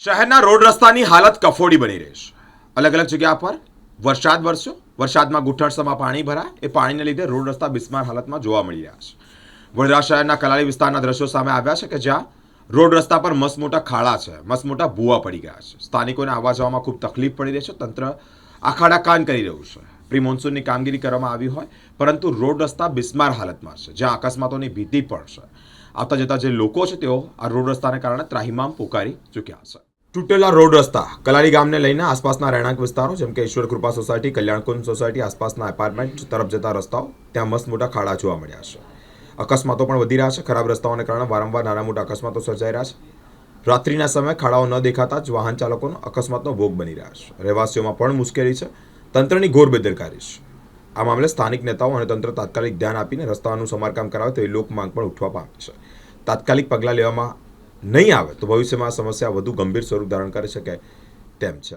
શહેરના રોડ રસ્તાની હાલત કફોડી બની રહી છે. અલગ અલગ જગ્યા પર વરસાદ વરસ્યો. વરસાદમાં ગુઠણસમાં પાણી ભરાય. એ પાણીને લીધે રોડ રસ્તા બિસ્માર હાલતમાં જોવા મળી રહ્યા છે. વડોદરા શહેરના કલાલી વિસ્તારના દ્રશ્યો સામે આવ્યા છે કે જ્યાં રોડ રસ્તા પર મસ્ત મોટા ખાડા છે. મસ્ત મોટા ભૂવા પડી ગયા છે. સ્થાનિકોને આવવા જવામાં ખૂબ તકલીફ પડી રહી છે. તંત્ર આખાડા કાન કરી રહ્યું છે. પ્રી મોન્સૂનની કામગીરી કરવામાં આવી હોય, પરંતુ રોડ રસ્તા બિસ્માર હાલતમાં છે, જ્યાં અકસ્માતોની ભીતિ પણ છે. આવતા જતા જે લોકો છે તેઓ આ રોડ રસ્તાને કારણે ત્રાહિમામ પોકારી ચૂક્યા છે. તૂટેલા રોડ રસ્તા કલારી ગામને લઈને આસપાસના રહેણાંક વિસ્તારો, જેમ કે ઈશ્વર કૃપા સોસાયટી, કલ્યાણકુંજ સોસાયટી, આસપાસના એપાર્ટમેન્ટ તરફ જતા રસ્તાઓ, ત્યાં મસ્ત મોટા ખાડા જોવા મળ્યા છે. અકસ્માતો પણ વધી રહ્યા છે. ખરાબ રસ્તાઓને કારણે વારંવાર નાના મોટા અકસ્માતો સર્જાઈ રહ્યા છે. રાત્રિના સમયે ખાડાઓ ન દેખાતા જ વાહન ચાલકોનો અકસ્માતનો ભોગ બની રહ્યા છે. રહેવાસીઓમાં પણ મુશ્કેલી છે. તંત્રની ઘોર બેદરકારી છે. આ મામલે સ્થાનિક નેતાઓ અને તંત્ર તાત્કાલિક ધ્યાન આપીને રસ્તાઓનું સમારકામ કરાવે તેવી લોક માંગ પણ ઉઠવા પામી છે. તાત્કાલિક પગલાં લેવામાં નહીં આવે તો ભવિષ્યમાં આ સમસ્યા વધુ ગંભીર સ્વરૂપ ધારણ કરી શકે તેમ છે.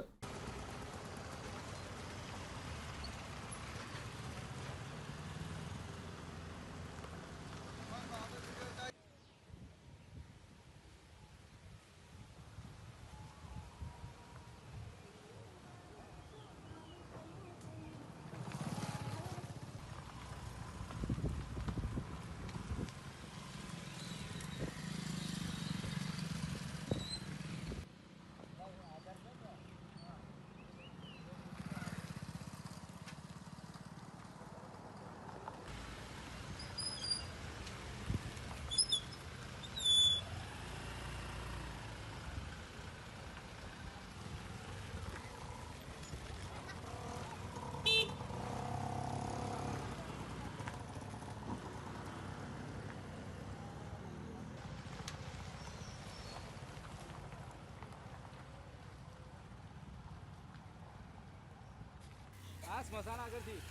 આ સ્મશાન આગળથી.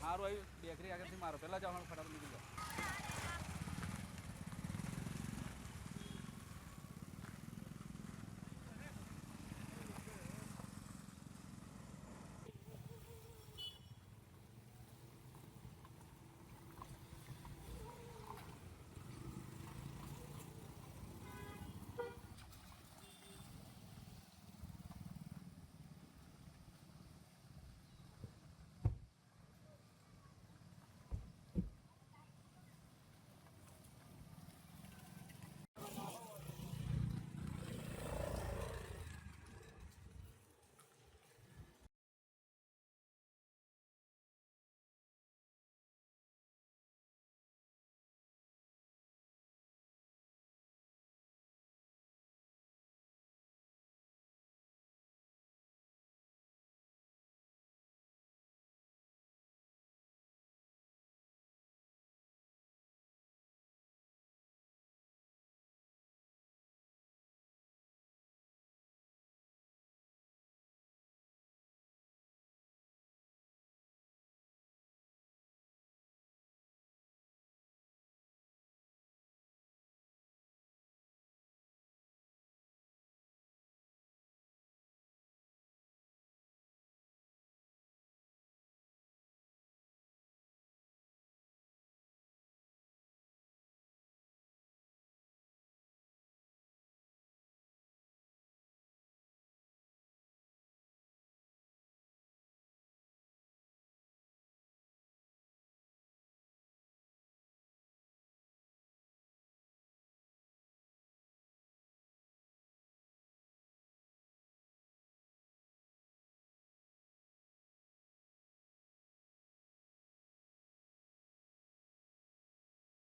સારું આવ્યું બેકરી આગળથી મારો. પહેલાં જવાનું ફટાફટ નીકળી જાઓ.